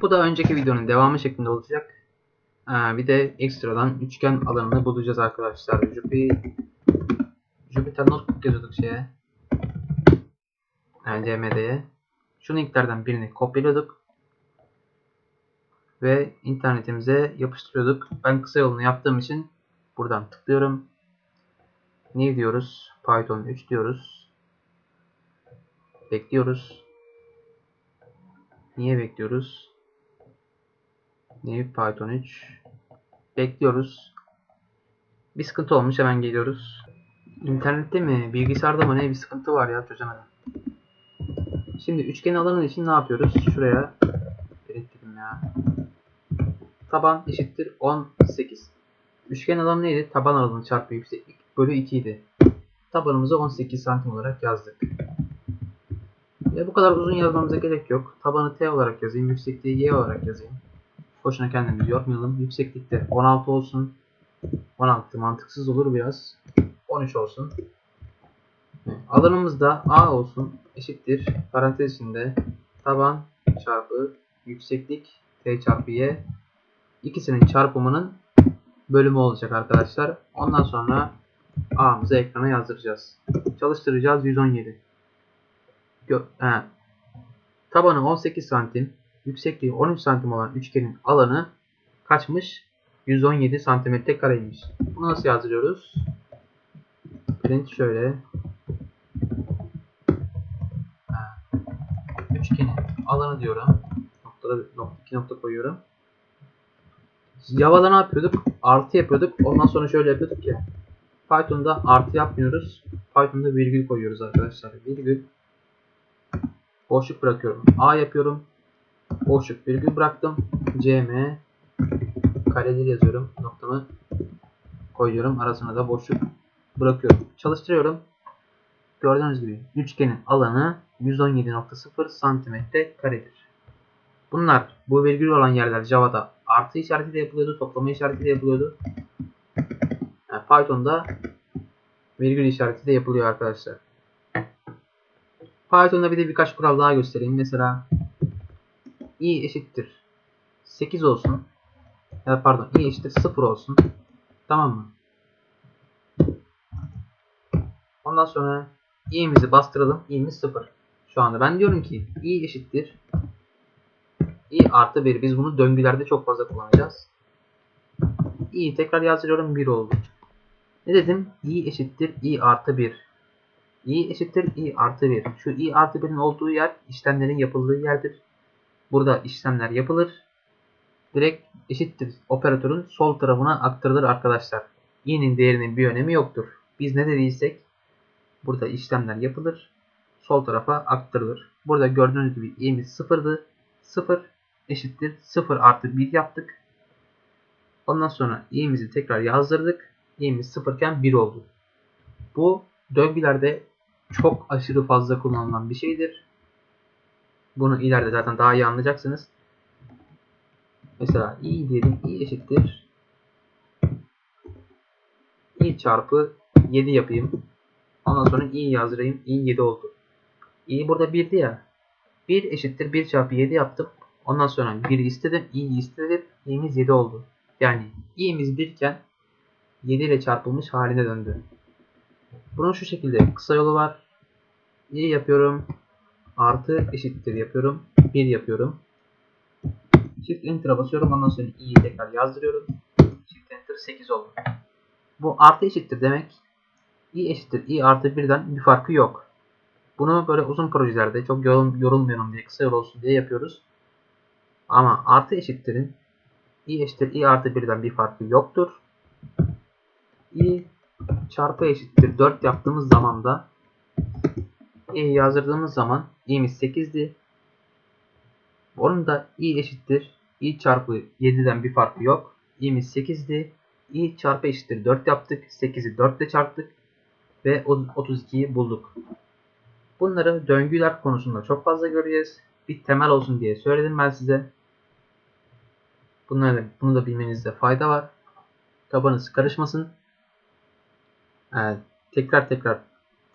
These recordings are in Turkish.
Bu da önceki videonun devamı şeklinde olacak. Ee, bir de ekstradan üçgen alanını bulacağız arkadaşlar. Jupyter, Jupyter Notebook yazıyorduk şeye. Yani CMD'ye. Şu linklerden birini kopyalıyorduk. Ve internetimize yapıştırıyorduk. Ben kısa yolunu yaptığım için buradan tıklıyorum. New diyoruz. Python 3 diyoruz. Bekliyoruz. Niye bekliyoruz? New Python 3. Bekliyoruz. Bir sıkıntı olmuş hemen geliyoruz. İnternette mi? Bilgisayarda mı ne bir sıkıntı var ya çözemedim. Şimdi üçgen alanı için ne yapıyoruz? Şuraya belirttim ya. Taban eşittir 18. Üçgen alanı neydi? Taban alanı çarpı yükseklik bölü 2 idi. Tabanımızı 18 santim olarak yazdık. Ve bu kadar uzun yazmamıza gerek yok. Tabanı T olarak yazayım, yüksekliği Y olarak yazayım. Boşuna kendimizi yormayalım. Yükseklikte 16 olsun. 16 mantıksız olur biraz. 13 olsun. Alanımız da A olsun. Eşittir. Parantez içinde taban çarpı yükseklik T çarpı Y. İkisinin çarpımının bölümü olacak arkadaşlar. Ondan sonra A'mızı ekrana yazdıracağız. Çalıştıracağız 117. Gö he. Tabanı 18 santim, yüksekliği 13 santim olan üçgenin alanı kaçmış? 117 santimetre kareymiş. Bunu nasıl yazdırıyoruz? Print şöyle. Üçgenin alanı diyorum. Noktada nokta, iki nokta koyuyorum. Java'da ne yapıyorduk? Artı yapıyorduk. Ondan sonra şöyle yapıyorduk ya. Python'da artı yapmıyoruz. Python'da virgül koyuyoruz arkadaşlar. Virgül. Boşluk bırakıyorum. A yapıyorum. Boşluk virgül bıraktım. CM kareleri yazıyorum. Noktamı koyuyorum. Arasına da boşluk bırakıyorum. Çalıştırıyorum. Gördüğünüz gibi üçgenin alanı 117.0 santimetre karedir. Bunlar bu virgül olan yerler Java'da artı işaretiyle yapılıyordu. Toplama işaretiyle yapılıyordu. Yani Python'da virgül işareti de yapılıyor arkadaşlar. Python'da bir de birkaç kural daha göstereyim. Mesela i eşittir 8 olsun. Ya pardon i eşittir 0 olsun. Tamam mı? Ondan sonra i'mizi bastıralım. i'miz 0. Şu anda ben diyorum ki i eşittir i artı 1. Biz bunu döngülerde çok fazla kullanacağız. i'yi tekrar yazdırıyorum 1 oldu. Ne dedim? i eşittir i artı 1. i eşittir i artı 1. Şu i artı 1'in olduğu yer işlemlerin yapıldığı yerdir. Burada işlemler yapılır. Direkt eşittir operatörün sol tarafına aktarılır arkadaşlar. i'nin değerinin bir önemi yoktur. Biz ne dediysek burada işlemler yapılır. Sol tarafa aktarılır. Burada gördüğünüz gibi i'miz 0'dı. 0 eşittir 0 artı 1 yaptık. Ondan sonra i'mizi tekrar yazdırdık. i'miz 0 iken 1 oldu. Bu döngülerde çok aşırı fazla kullanılan bir şeydir. Bunu ileride zaten daha iyi anlayacaksınız. Mesela i diyelim i eşittir i çarpı 7 yapayım. Ondan sonra i yazdırayım. i 7 oldu. i burada 1'di ya. 1 eşittir 1 çarpı 7 yaptım. Ondan sonra 1'i istedim. i'yi istedim. i'miz 7 oldu. Yani i'miz 1 iken 7 ile çarpılmış haline döndü. Bunun şu şekilde kısa yolu var. i yapıyorum. Artı eşittir yapıyorum. 1 yapıyorum. Shift Enter'a basıyorum. Ondan sonra i'yi tekrar yazdırıyorum. Shift Enter 8 oldu. Bu artı eşittir demek. i eşittir i artı 1'den bir farkı yok. Bunu böyle uzun projelerde çok yorul, yorulmayalım diye kısa yol olsun diye yapıyoruz. Ama artı eşittirin i eşittir i artı 1'den bir farkı yoktur. i çarpı eşittir 4 yaptığımız zaman da i yazdırdığımız zaman i'miz 8'di. Onun da i eşittir i çarpı 7'den bir farkı yok. i'miz 8'di. i çarpı eşittir 4 yaptık. 8'i 4 ile çarptık. Ve 32'yi bulduk. Bunları döngüler konusunda çok fazla göreceğiz. Bir temel olsun diye söyledim ben size. Bunları, bunu da bilmenizde fayda var. Kafanız karışmasın. Ee, tekrar tekrar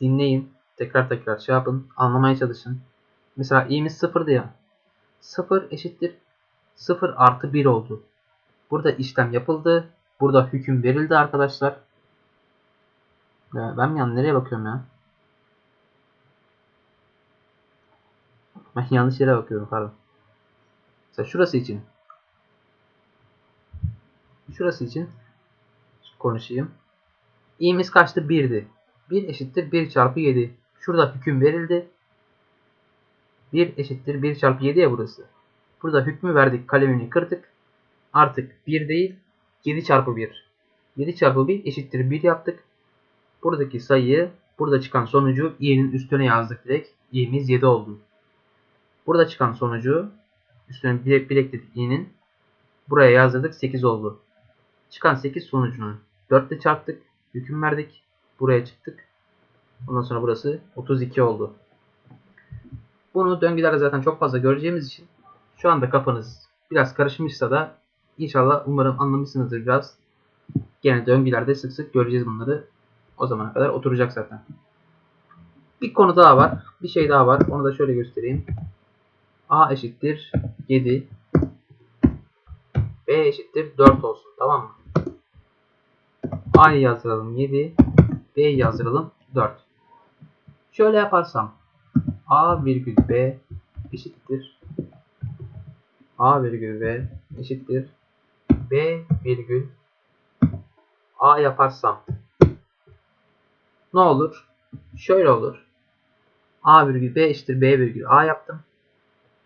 dinleyin. Tekrar tekrar şey yapın. Anlamaya çalışın. Mesela i'miz 0 ya. 0 eşittir 0 artı 1 oldu. Burada işlem yapıldı. Burada hüküm verildi arkadaşlar. Ya ben mi yan nereye bakıyorum ya? Ben yanlış yere bakıyorum pardon. Mesela şurası için. Şurası için konuşayım. i'miz kaçtı? 1'di. 1 eşittir 1 çarpı 7. Şurada hüküm verildi. 1 eşittir 1 çarpı 7 ya burası. Burada hükmü verdik. Kalemini kırdık. Artık 1 değil 7 çarpı 1. 7 çarpı 1 eşittir 1 yaptık. Buradaki sayıyı burada çıkan sonucu i'nin üstüne yazdık direkt. i'miz 7 oldu. Burada çıkan sonucu üstüne bir, bir ekledik i'nin. Buraya yazdırdık 8 oldu. Çıkan 8 sonucunu 4 ile çarptık. Hüküm verdik. Buraya çıktık. Ondan sonra burası 32 oldu. Bunu döngülerde zaten çok fazla göreceğimiz için şu anda kafanız biraz karışmışsa da inşallah umarım anlamışsınızdır biraz. Gene döngülerde sık sık göreceğiz bunları. O zamana kadar oturacak zaten. Bir konu daha var. Bir şey daha var. Onu da şöyle göstereyim. A eşittir 7. B eşittir 4 olsun. Tamam mı? A'yı yazdıralım 7. B'yi yazdıralım 4. Şöyle yaparsam A virgül B eşittir A virgül B eşittir B virgül A yaparsam ne olur? Şöyle olur. A virgül B eşittir B virgül A yaptım.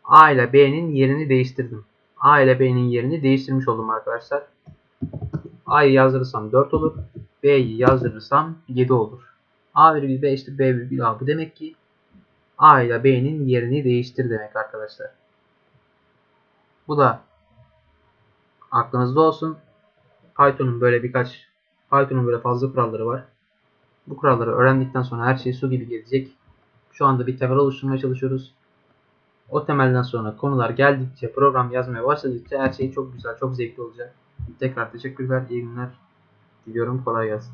A ile B'nin yerini değiştirdim. A ile B'nin yerini değiştirmiş oldum arkadaşlar. A'yı yazdırırsam 4 olur. B'yi yazdırırsam 7 olur. A virgül B eşittir B virgül A. Bu demek ki A ile B'nin yerini değiştir demek arkadaşlar. Bu da aklınızda olsun. Python'un böyle birkaç Python'un böyle fazla kuralları var. Bu kuralları öğrendikten sonra her şey su gibi gelecek. Şu anda bir temel oluşturmaya çalışıyoruz. O temelden sonra konular geldikçe, program yazmaya başladıkça her şey çok güzel, çok zevkli olacak. Tekrar teşekkürler, iyi günler diliyorum. Kolay gelsin.